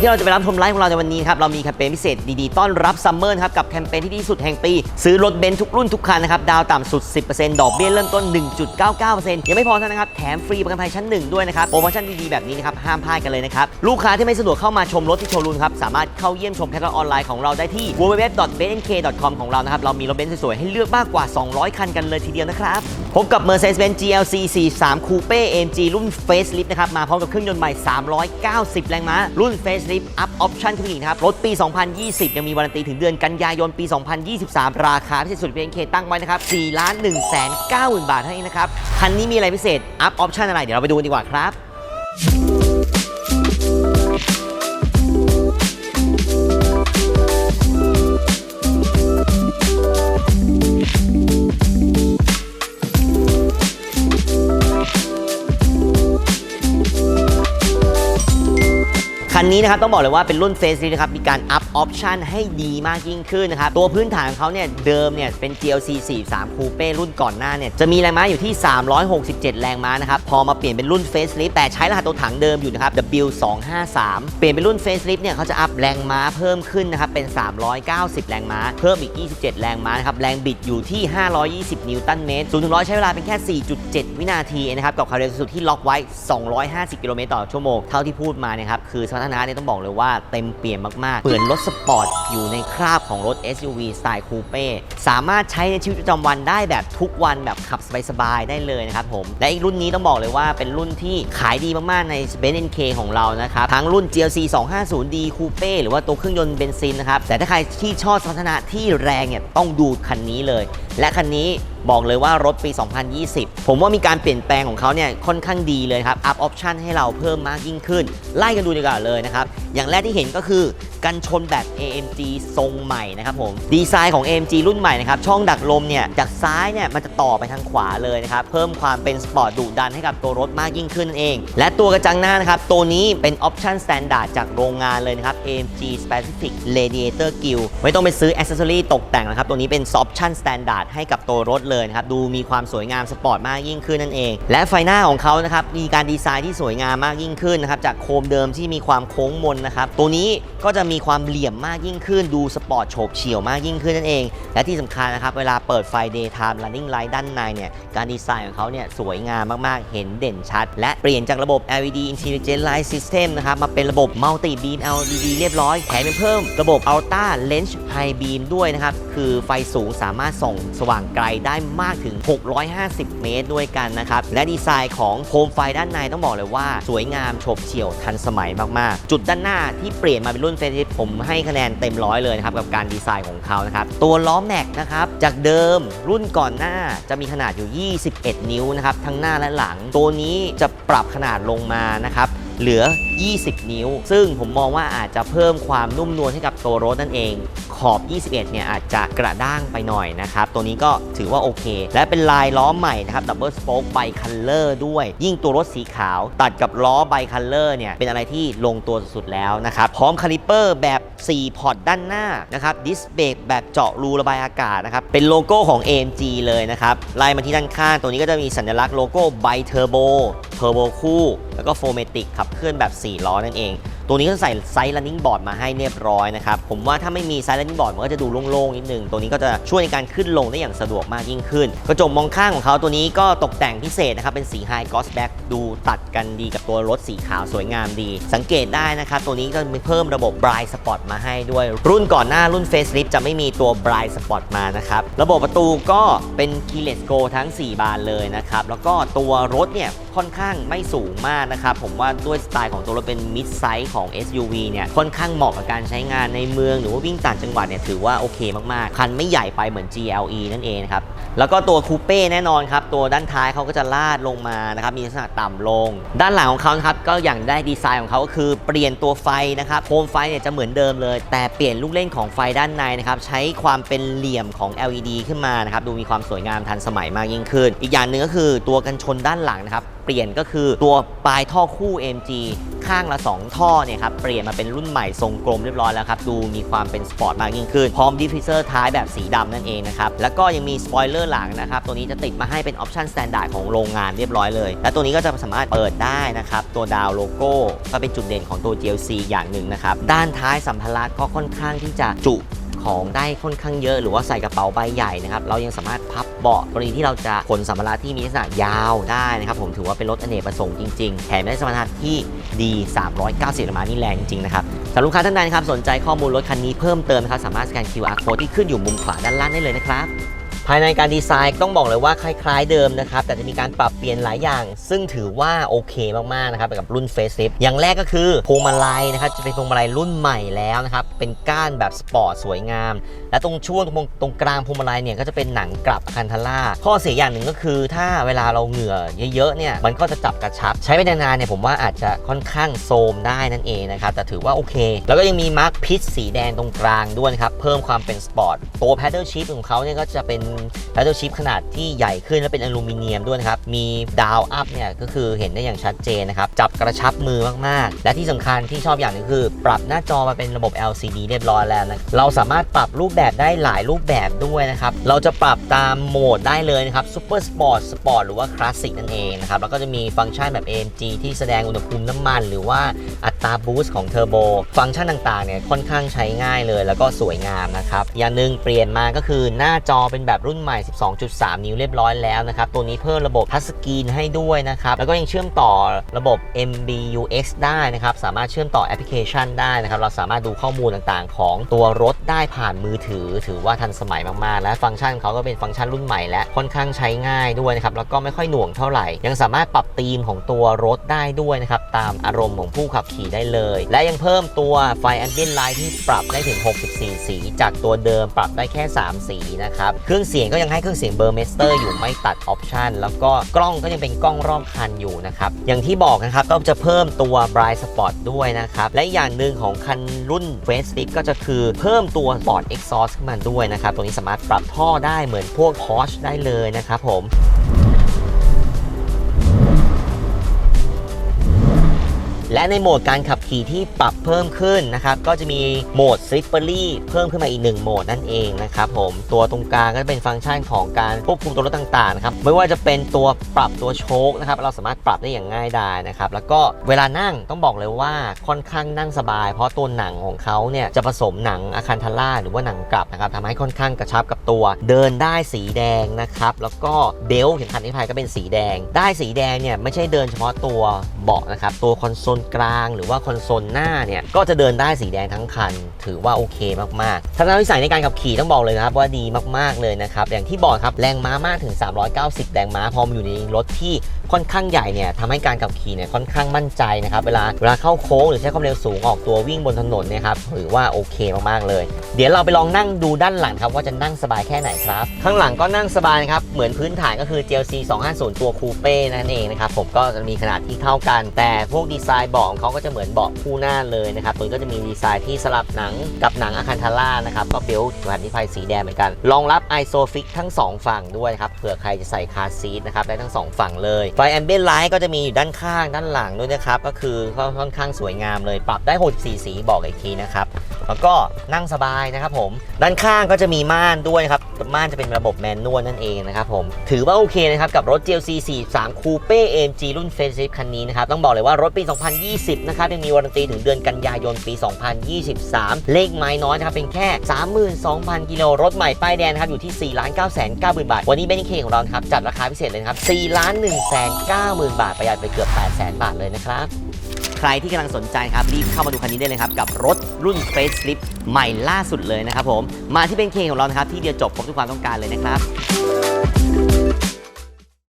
ที่เราจะไปรับชมไลฟ์ของเราในวันนี้ครับเรามีแคมเปญพิเศษดีๆ ต้อนรับซัมเมอร์ครับกับแคมเปญที่ดีสุดแห่งปี ซื้อรถเบนซ์ทุกรุ่นทุกคันนะครับดาวต่ำสุด 10%ดอกเบี้ยเริ่มต้น 1.99%ยังไม่พอเท่านั้นครับแถมฟรีประกันภัยชั้นหนึ่งด้วยนะครับโปรโมชั่นดีๆแบบนี้นะครับห้ามพลาดกันเลยนะครับลูกค้าที่ไม่สะดวกเข้ามาชมรถที่โชว์รูมครับสามารถเข้าเยี่ยมชมแคตตาล็อกออนไลน์ของเราได้ที่ www.benk.com ของเรานะครับเรามีรถเบนซ์สวยๆให้เลือกมากกว่า 200 คันกันเลยทีเดียวนะครับ พบกับ Mercedes-Benz GLC 43 Coupe AMG รุ่น Facelift นะครับ มาพร้อมกับเครื่องยนต์ใหม่ 390 แรงม้า รุ่น Facelift Up Option ขึ้นอีกนะครับ รถปี 2020 ยังมีวารันตีถึงเดือนกันยายนปี 2023 ราคาพิเศษสุดเพียงเคตั้งไว้นะครับ4ล้าน1 9 0 0 0 บาทเท่านั้นนะครับ คันนี้มีอะไรพิเศษ Up Option อะไร เดี๋ยวเราไปดูกันดีกว่าครับ นนี้นะครับต้องบอกเลยว่าเป็นรุ่นเฟส i นะครับมีการอัพ ออปชันให้ดีมากยิ่งขึ้นนะครับ ตัวพื้นฐานของเขาเนี่ยเดิมเนี่ยเป็น GLC 43 Coupe รุ่นก่อนหน้าเนี่ยจะมีแรงม้าอยู่ที่ 367 แรงม้านะครับ พอมาเปลี่ยนเป็นรุ่น Facelift แต่ใช้รหัสตัวถังเดิมอยู่นะครับ W253 เปลี่ยนเป็นรุ่น Facelift เนี่ยเขาจะอัพแรงม้าเพิ่มขึ้นนะครับเป็น 390 แรงม้า เพิ่มอีก 27 แรงม้านะครับแรงบิดอยู่ที่ 520 นิวตันเมตร0ถึง100 ใช้เวลาเป็นแค่ 4.7 วินาทีนะครับกับความเร็วสูงสุดที่ล็อกไว้ 250 กิโลเมตรต่อชั่วโมงเท่าที่พูดมาเนี่ยครับคือสมรรถนะเนี่ยต้องบอกเลยว่าเต็มเปี่ยมมากๆเหมือนรถสปอร์ตอยู่ในคราบของรถ SUV สไตล์คูเป้สามารถใช้ในชีวิตประจำวันได้แบบทุกวันแบบขับสบายๆได้เลยนะครับผม และอีกรุ่นนี้ต้องบอกเลยว่าเป็นรุ่นที่ขายดีมากๆใน b e n z NK ของเรานะครับทั้งรุ่น GLC 250D Coupe หรือว่าตัวเครื่องยนต์เบนซินนะครับแต่ถ้าใครที่ชอบสมรรถนะที่แรงเนี่ยต้องดูคันนี้เลย และคันนี้ บอกเลยว่ารถปี 2020 ผมว่ามีการเปลี่ยนแปลงของเขาเนี่ยค่อนข้างดีเลยครับอัพออปชันให้เราเพิ่มมากยิ่งขึ้น ไล่กันดูดีกว่าเลยนะครับ อย่างแรกที่เห็นก็คือกันชนแบบ AMG ทรงใหม่นะครับผมดีไซน์ของ AMG รุ่นใหม่นะครับช่องดักลมเนี่ยจากซ้ายเนี่ยมันจะต่อไปทางขวาเลยนะครับเพิ่มความเป็นสปอร์ตดุดันให้กับตัวรถมากยิ่งขึ้นนั่นเอง และตัวกระจังหน้านะครับตัวนี้เป็นออปชันสแตนดาร์ดจากโรงงานเลยนะครับ AMG Specific Radiator Grille ไม่ต้องไปซื้ออ c เซ s ซอรี่ตกแต่งนะครับตัวนี้เป็นออปชันสแตนดาร์ดให้กับตัวรถเลยนะครับดูมีความสวยงามสปอร์ตมากยิ่งขึ้นนั่นเอง และไฟหน้าของเขานะครับมีการดีไซน์ที่สวยงามมากยิ่งขึ้นนะครับจากโคมเดิมที่มีความโค้งมนนะครับตัวนี้ก็จะมีความเหลี่ยมมากยิ่งขึ้น ดูสปอร์ตโฉบเฉี่ยวมากยิ่งขึ้นนั่นเอง และที่สำคัญนะครับเวลาเปิดไฟ daytime running light ด้านในเนี่ยการดีไซน์ของเขาเนี่ยสวยงามมากๆ เห็นเด่นชัด และเปลี่ยนจากระบบ LED Intelligent Light System นะครับมาเป็นระบบ Multi Beam LED เรียบร้อยแถมยังเพิ่มระบบ Ultra Lens High Beam ด้วยนะครับคือไฟสูงสามารถส่องสว่างไกลได้มากถึง 650 เมตรด้วยกันนะครับ และดีไซน์ของโคมไฟด้านในต้องบอกเลยว่า สวยงามโฉบเฉี่ยวทันสมัยมากๆ จุดด้านหน้าที่เปลี่ยนมาเป็นรุ่นเฟรนช์ผมให้คะแนนเต็มร้อยเลยนะครับ กับการดีไซน์ของเขานะครับ ตัวล้อแม็กนะครับ จากเดิมรุ่นก่อนหน้าจะมีขนาดอยู่ 21 นิ้วนะครับทั้งหน้าและหลัง ตัวนี้จะปรับขนาดลงมานะครับ เหลือ 20 นิ้ว ซึ่งผมมองว่าอาจจะเพิ่มความนุ่มนวลให้กับตัวรถนั่นเอง ขอบ 21 เนี่ยอาจจะกระด้างไปหน่อยนะครับ ตัวนี้ก็ถือว่าโอเค และเป็นลายล้อใหม่นะครับดับเบิลสโป๊กไบคัลเลอร์ด้วย ยิ่งตัวรถสีขาว ตัดกับล้อไบคัลเลอร์เนี่ยเป็นอะไรที่ลงตัวสุดๆแล้วนะครับพร้อมคาลิเปอร์แบบ 4 พอร์ตด้านหน้านะครับดิสเบรกแบบเจาะรูระบายอากาศนะครับเป็นโลโก้ของ AMG เลยนะครับไล่มาที่ด้านข้างตัวนี้ก็จะมีสัญลักษณ์โลโก้ไบเทอร์โบ เทอร์โบคู่ แล้วก็โฟเมติกขับเคลื่อนแบบ 4 ล้อนั่นเอง ตัวนี้ก็ใส่ไซส์ running board มาให้เรียบร้อยนะครับ ผมว่าถ้าไม่มีไซส์ running board มันก็จะดูโล่งๆนิดนึง ตัวนี้ก็จะช่วยในการขึ้นลงได้อย่างสะดวกมากยิ่งขึ้น กระจกมองข้างของเขาตัวนี้ก็ตกแต่งพิเศษนะครับ เป็นสี High Gloss Black ดูตัดกันดีกับตัวรถสีขาวสวยงามดี สังเกตได้นะครับ ตัวนี้ก็มีเพิ่มระบบ Bright Spot มาให้ด้วย รุ่นก่อนหน้ารุ่น Facelift จะไม่มีตัว Bright Spot มานะครับ ระบบประตูก็เป็น Keyless Go ทั้ง 4 บานเลยนะครับ แล้วก็ตัวรถเนี่ยค่อนข้างไม่สูงมากนะครับ ผมว่าด้วยสไตล์ของตัวรถเป็น mid size ของ SUV เนี่ยค่อนข้างเหมาะกับการใช้งานในเมืองหรือว่าวิ่งต่างจังหวัดเนี่ยถือว่าโอเคมากๆ คันไม่ใหญ่ไปเหมือน GLE นั่นเองนะครับ แล้วก็ตัวคูเป้แน่นอนครับ ตัวด้านท้ายเขาก็จะลาดลงมานะครับ มีลักษณะต่ำลง ด้านหลังของเขาครับก็อย่างได้ดีไซน์ของเขาก็คือเปลี่ยนตัวไฟนะครับโคมไฟเนี่ยจะเหมือนเดิมเลย แต่เปลี่ยนลูกเล่นของไฟด้านในนะครับใช้ความเป็นเหลี่ยมของ LED ขึ้นมานะครับดูมีความสวยงามทันสมัยมากยิ่งขึ้น อีกอย่างหนึ่งก็คือตัวกันชนด้านหลังนะครับ เปลี่ยนก็คือตัวปลายท่อคู่ AMG ข้างละ 2 ท่อเนี่ยครับเปลี่ยนมาเป็นรุ่นใหม่ทรงกลมเรียบร้อยแล้วครับ ดูมีความเป็นสปอร์ตมากยิ่งขึ้น พร้อมดิฟฟิเซอร์ท้ายแบบสีดำนั่นเองนะครับ แล้วก็ยังมีสปอยเลอร์หลังนะครับ ตัวนี้จะติดมาให้เป็นออปชั่นสแตนดาร์ดของโรงงานเรียบร้อยเลย และตัวนี้ก็จะสามารถเปิดได้นะครับ ตัวดาวโลโก้ก็เป็นจุดเด่นของตัว GLC อย่างหนึ่งนะครับ ด้านท้ายสัมภาระก็ค่อนข้างที่จะจุ ของได้ค่อนข้างเยอะ หรือว่าใส่กระเป๋าใบใหญ่นะครับเรายังสามารถพับเบาะกรณีที่เราจะขนสัมภาระที่มีลักษณะยาวได้นะครับผมถือว่าเป็นรถอเนกประสงค์จริงๆแถมได้สมรรถนะที่ดี 390แรงม้านี่แรงจริงๆนะครับสำหรับลูกค้าท่านใดนะครับสนใจข้อมูลรถคันนี้เพิ่มเติมนะครับสามารถสแกน QR code ที่ขึ้นอยู่มุมขวาด้านล่างได้เลยนะครับ ภายในการดีไซน์ต้องบอกเลยว่าคล้าย ๆ เดิมนะครับ แต่จะมีการปรับเปลี่ยนหลายอย่าง ซึ่งถือว่าโอเคมากๆนะครับกับรุ่น Facelift อย่างแรกก็คือพวงมาลัยนะครับจะเป็นพวงมาลัยรุ่นใหม่แล้วนะครับเป็นก้านแบบสปอร์ตสวยงาม และตรงช่วงตรงตรงกลางพวงมาลัยเนี่ยก็จะเป็นหนังกลับคันทาร่าข้อเสียอย่างหนึ่งก็คือถ้าเวลาเราเหงื่อเยอะๆเนี่ยมันก็จะจับกระชับ ใช้ไปนานๆเนี่ยผมว่าอาจจะค่อนข้างโทมได้นั่นเองนะครับแต่ถือว่าโอเค แล้วก็ยังมีมาร์คพิษสีแดงตรงกลางด้วยครับเพิ่มความเป็นสปอร์ตตัวแพดเดิลชิพของเขาเนี่ยก็จะเป็นแพดเดิลชิพขนาดที่ใหญ่ขึ้นและเป็นอลูมิเนียมด้วยนะครับ มีดาวอัพเนี่ยก็คือเห็นได้อย่างชัดเจนนะครับ จับกระชับมือมาก ๆ และที่สำคัญที่ชอบอย่างหนึงคือ ปรับหน้าจอมาเป็นระบบ LCD เรียบร้อยแล้วนะ เราสามารถปรับรูปแบบได้หลายรูปแบบด้วยนะครับ เราจะปรับตามโหมดได้เลยนะครับ Super Sport Sport หรือว่า Classic นั่นเองนะครับ แล้วก็จะมีฟังก์ชันแบบ AMG ที่แสดงอุณหภูมิน้ำมัน หรือว่าอัตราบูสต์ของเทอร์โบ ฟังก์ชันต่าง ๆ เนี่ยค่อนข้างใช้ง่ายเลย แล้วก็สวยงามนะครับ อย่างหนึ่งเปลี่ยนมาก็คือหน้าจอเป็นแบบรุ่นใหม่ 12.3 นิ้วเรียบร้อยแล้วนะครับ ตัวนี้เพิ่มระบบทัชสกรีนให้ด้วยนะครับ แล้วก็ยังเชื่อมต่อระบบ MBUX ได้นะครับ สามารถเชื่อมต่อแอปพลิเคชันได้นะครับ เราสามารถดูข้อมูลต่างๆ ของตัวรถได้ผ่านมือถือ ถือว่าทันสมัยมากๆ และฟังก์ชันเขาก็เป็นฟังก์ชันรุ่นใหม่และค่อนข้างใช้ง่ายด้วยนะครับ แล้วก็ไม่ค่อยหน่วงเท่าไหร่ ยังสามารถปรับธีมของตัวรถได้ด้วยนะครับ ตามอารมณ์ของผู้ขับขี่ได้เลย และยังเพิ่มตัวไฟแอมเบียนไลท์ที่ปรับได้ถึง 64 สี จากตัวเดิมปรับได้แค่ 3 สีนะครับ เครื่องเสียงก็ยังให้เครื่องเสียงเบอร์เมสเตอร์อยู่ไม่ตัดออปชันแล้วก็กล้องก็ยังเป็นกล้องรอบคันอยู่นะครับ อย่างที่บอกนะครับก็จะเพิ่มตัว Bright Spot ด้วยนะครับ และอย่างหนึ่งของคันรุ่น Facelift ก็จะคือเพิ่มตัว Sport Exhaust ขึ้นมาด้วยนะครับ ตรงนี้สามารถปรับท่อได้เหมือนพวก Porsche ได้เลยนะครับผม และในโหมดการขับขี่ที่ปรับเพิ่มขึ้นนะครับก็จะมีโหมด Slippery เพิ่มขึ้นมาอีกหนึ่งโหมดนั่นเองนะครับผมตัวตรงกลางก็จะเป็นฟังก์ชันของการควบคุมตัวรถต่างๆนะครับไม่ว่าจะเป็นตัวปรับตัวโชคนะครับเราสามารถปรับได้อย่างง่ายดายนะครับแล้วก็เวลานั่งต้องบอกเลยว่าค่อนข้างนั่งสบาย เพราะตัวหนังของเขาเนี่ยจะผสมหนังอะคันทาร่าหรือว่าหนังกลับนะครับทำให้ค่อนข้างกระชับกับตัว เดินได้สีแดงนะครับแล้วก็เบลต์เข็มขัดนิรภัยก็เป็นสีแดง ได้สีแดงเนี่ยไม่ใช่เดินเฉพาะตัว เบาะนะครับ ตัวคอนโซลกลางหรือว่าคอนโซลหน้าเนี่ย ก็จะเดินได้สีแดงทั้งคัน ถือว่าโอเคมากๆทัศนวิสัยในการขับขี่ต้องบอกเลยนะครับว่าดีมากๆเลยนะครับ อย่างที่บอกครับแรงม้ามากถึง 390 แรงม้าพร้อมอยู่ในรถที่ค่อนข้างใหญ่เนี่ยทำให้การขับขี่เนี่ยค่อนข้างมั่นใจนะครับเวลาเวลาเข้าโค้งหรือใช้ความเร็วสูงออกตัววิ่งบนถนนเนี่ยครับถือว่าโอเคมากๆเลย เดี๋ยวเราไปลองนั่งดูด้านหลังครับว่าจะนั่งสบายแค่ไหนครับ ข้างหลังก็นั่งสบายนะครับเหมือนพื้นฐานก็คือ GLC 250 ตัวคูเป้นั่นเองนะครับผมก็จะมีขนาดที่เท่ากัน แต่พวกดีไซน์เบาะของเขาก็จะเหมือนเบาะคู่หน้าเลยนะครับตัวนี้ก็จะมีดีไซน์ที่สลับหนังกับหนังอะคันทาร่านะครับก็เบลต์แผ่นนิพายสีแดงเหมือนกันรองรับ ISOFIX ทั้ง 2 ฝั่งด้วยครับเผื่อใครจะใส่คาซีทนะครับได้ทั้ง 2 ฝั่งเลยไฟแอมเบียนไลท์ก็จะมีอยู่ด้านข้างด้านหลังด้วยนะครับ ก็คือค่อนข้างสวยงามเลย ปรับได้ 64 สีบอกอีกทีนะครับ แล้วก็นั่งสบายนะครับผม ด้านข้างก็จะมีม่านด้วยครับ ม่านจะเป็นระบบแมนนวลนั่นเองนะครับผม ถือว่าโอเคนะครับ กับรถ GLC 43 Coupe AMG รุ่น Facelift คันนี้นะครับ ต้องบอกเลยว่ารถปี 2020 นะครับ ยังมีวารันตีถึงเดือนกันยายนปี 2023 เลขไม้น้อยนะครับ เป็นแค่ 32,000 กิโล รถใหม่ป้ายแดงนะครับ อยู่ที่ 4 9 9 0 0 0 บาท วันนี้เบนเคของเราครับจัดราคาพิเศษเลยครับ4 1 9 0 0 0 0บาทประหยัดไปเกือบ 8 0 0 0 0 0บาทเลยนะครับ ใครที่กำลังสนใจครับรีบเข้ามาดูคันนี้ได้เลยครับ กับรถรุ่น Facelift ใหม่ล่าสุดเลยนะครับผม มาที่เป็นเคของเรานะครับ ที่เดียวจบครบทุกความต้องการเลยนะครับ